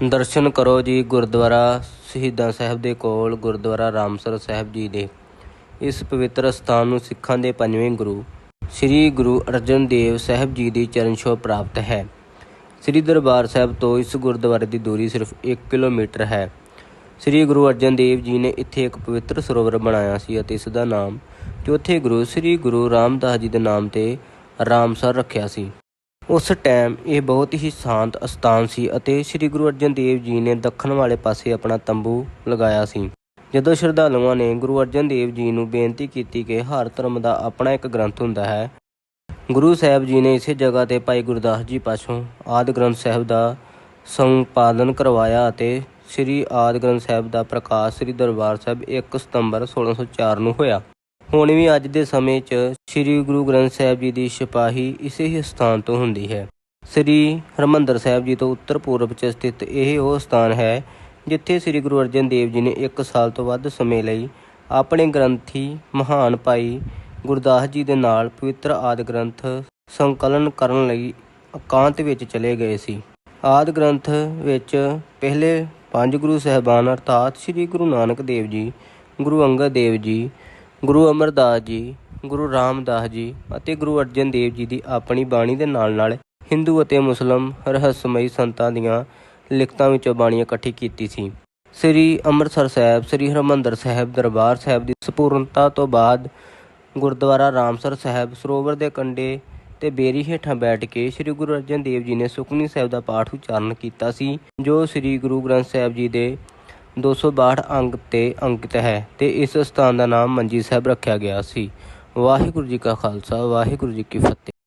ਦਰਸ਼ਨ ਕਰੋ ਜੀ ਗੁਰਦੁਆਰਾ ਸ਼ਹੀਦਾਂ ਸਾਹਿਬ ਦੇ ਕੋਲ, ਗੁਰਦੁਆਰਾ ਰਾਮਸਰ ਸਾਹਿਬ ਜੀ ਦੇ। ਇਸ ਪਵਿੱਤਰ ਸਥਾਨ ਨੂੰ ਸਿੱਖਾਂ ਦੇ ਪੰਜਵੇਂ ਗੁਰੂ, ਸ੍ਰੀ ਗੁਰੂ ਅਰਜਨ ਦੇਵ ਸਾਹਿਬ ਜੀ ਦੀ ਚਰਨ ਛੋਹ ਪ੍ਰਾਪਤ ਹੈ। ਸ੍ਰੀ ਦਰਬਾਰ ਸਾਹਿਬ ਤੋਂ ਇਸ ਗੁਰਦੁਆਰੇ ਦੀ ਦੂਰੀ ਸਿਰਫ 1 ਕਿਲੋਮੀਟਰ ਹੈ। ਸ੍ਰੀ ਗੁਰੂ ਅਰਜਨ ਦੇਵ ਜੀ ਨੇ ਇੱਥੇ ਇੱਕ ਪਵਿੱਤਰ ਸਰੋਵਰ ਬਣਾਇਆ ਸੀ ਅਤੇ ਇਸ ਦਾ ਨਾਮ ਚੌਥੇ ਗੁਰੂ ਸ੍ਰੀ ਗੁਰੂ ਰਾਮਦਾਸ ਜੀ ਦੇ ਨਾਮ ਤੇ ਰਾਮਸਰ ਰੱਖਿਆ ਸੀ। ਉਸ ਟਾਈਮ ਇਹ ਬਹੁਤ ਹੀ ਸ਼ਾਂਤ ਅਸਥਾਨ ਸੀ ਅਤੇ ਸ੍ਰੀ ਗੁਰੂ ਅਰਜਨ ਦੇਵ ਜੀ ਨੇ ਦੱਖਣ ਵਾਲੇ ਪਾਸੇ ਆਪਣਾ ਤੰਬੂ ਲਗਾਇਆ ਸੀ। ਜਦੋਂ ਸ਼ਰਧਾਲੂਆਂ ਨੇ ਗੁਰੂ ਅਰਜਨ ਦੇਵ ਜੀ ਨੂੰ ਬੇਨਤੀ ਕੀਤੀ ਕਿ ਹਰ ਧਰਮ ਦਾ ਆਪਣਾ ਇੱਕ ਗ੍ਰੰਥ ਹੁੰਦਾ ਹੈ, ਗੁਰੂ ਸਾਹਿਬ ਜੀ ਨੇ ਇਸੇ ਜਗ੍ਹਾ ਤੇ ਭਾਈ ਗੁਰਦਾਸ ਜੀ ਪਾਸੋਂ ਆਦਿ ਗ੍ਰੰਥ ਸਾਹਿਬ ਦਾ ਸੰਪਾਦਨ ਕਰਵਾਇਆ ਅਤੇ ਸ੍ਰੀ ਆਦਿ ਗ੍ਰੰਥ ਸਾਹਿਬ ਦਾ ਪ੍ਰਕਾਸ਼ ਸ੍ਰੀ ਦਰਬਾਰ ਸਾਹਿਬ 1 ਸਤੰਬਰ 1604 ਨੂੰ ਹੋਇਆ। ਹੁਣ ਵੀ ਅੱਜ ਦੇ ਸਮੇਂ 'ਚ ਸ੍ਰੀ ਗੁਰੂ ਗ੍ਰੰਥ ਸਾਹਿਬ ਜੀ ਦੀ ਸਿਪਾਹੀ ਇਸੇ ਹੀ ਸਥਾਨ ਤੋਂ ਹੁੰਦੀ ਹੈ। ਸ੍ਰੀ ਹਰਮੰਦਰ ਸਾਹਿਬ ਜੀ ਤੋਂ ਉੱਤਰ ਪੂਰਬ 'ਚ ਸਥਿਤ ਇਹ ਉਹ ਸਥਾਨ ਹੈ, ਜਿੱਥੇ ਸ੍ਰੀ ਗੁਰੂ ਅਰਜਨ ਦੇਵ ਜੀ ਨੇ 1 ਸਾਲ ਤੋਂ ਵੱਧ ਸਮੇਂ ਲਈ ਆਪਣੇ ਗ੍ਰੰਥੀ ਮਹਾਨ ਭਾਈ ਗੁਰਦਾਸ ਜੀ ਦੇ ਨਾਲ ਪਵਿੱਤਰ ਆਦਿ ਗ੍ਰੰਥ ਸੰਕਲਨ ਕਰਨ ਲਈ ਇਕਾਂਤ ਵਿੱਚ ਚਲੇ ਗਏ ਸੀ। ਆਦਿ ਗ੍ਰੰਥ ਵਿੱਚ ਪਹਿਲੇ ਪੰਜ ਗੁਰੂ ਸਹਿਬਾਨ ਅਰਥਾਤ ਸ੍ਰੀ ਗੁਰੂ ਨਾਨਕ ਦੇਵ ਜੀ, ਗੁਰੂ ਅੰਗਦ ਦੇਵ ਜੀ ਗੁਰੂ ਅਮਰਦਾਸ ਜੀ, ਗੁਰੂ ਰਾਮਦਾਸ ਜੀ ਅਤੇ ਗੁਰੂ ਅਰਜਨ ਦੇਵ ਜੀ ਦੀ ਆਪਣੀ ਬਾਣੀ ਦੇ ਨਾਲ-ਨਾਲ ਹਿੰਦੂ ਅਤੇ ਮੁਸਲਮ ਰਹੱਸਮਈ ਸੰਤਾਂ ਦੀਆਂ ਲਿਖਤਾਂ ਵਿੱਚੋਂ ਬਾਣੀ ਇਕੱਠੀ ਕੀਤੀ ਸੀ। ਸ੍ਰੀ ਅੰਮ੍ਰਿਤਸਰ ਸਾਹਿਬ, ਸ੍ਰੀ ਹਰਮੰਦਰ ਸਾਹਿਬ, ਦਰਬਾਰ ਸਾਹਿਬ ਦੀ ਸੰਪੂਰਨਤਾ ਤੋਂ ਬਾਅਦ ਗੁਰਦੁਆਰਾ ਰਾਮਸਰ ਸਾਹਿਬ, ਸਰੋਵਰ ਦੇ ਕੰਢੇ ਤੇ ਬੇਰੀ ਹੇਠਾਂ ਬੈਠ ਕੇ ਸ੍ਰੀ ਗੁਰੂ ਅਰਜਨ ਦੇਵ ਜੀ ਨੇ ਸੁਖਮਨੀ ਸਾਹਿਬ ਦਾ ਪਾਠ ਉਚਾਰਨ ਕੀਤਾ ਸੀ, ਜੋ ਸ੍ਰੀ ਗੁਰੂ ਗ੍ਰੰਥ ਸਾਹਿਬ ਜੀ ਦੇ 262 ਅੰਗ ਤੇ ਅੰਕਿਤ ਹੈ ਤੇ ਇਸ ਸਥਾਨ ਦਾ ਨਾਮ ਮੰਜੀ ਸਾਹਿਬ ਰੱਖਿਆ ਗਿਆ ਸੀ। ਵਾਹਿਗੁਰੂ ਜੀ ਕਾ ਖਾਲਸਾ, ਵਾਹਿਗੁਰੂ ਜੀ ਕੀ ਫਤਿਹ।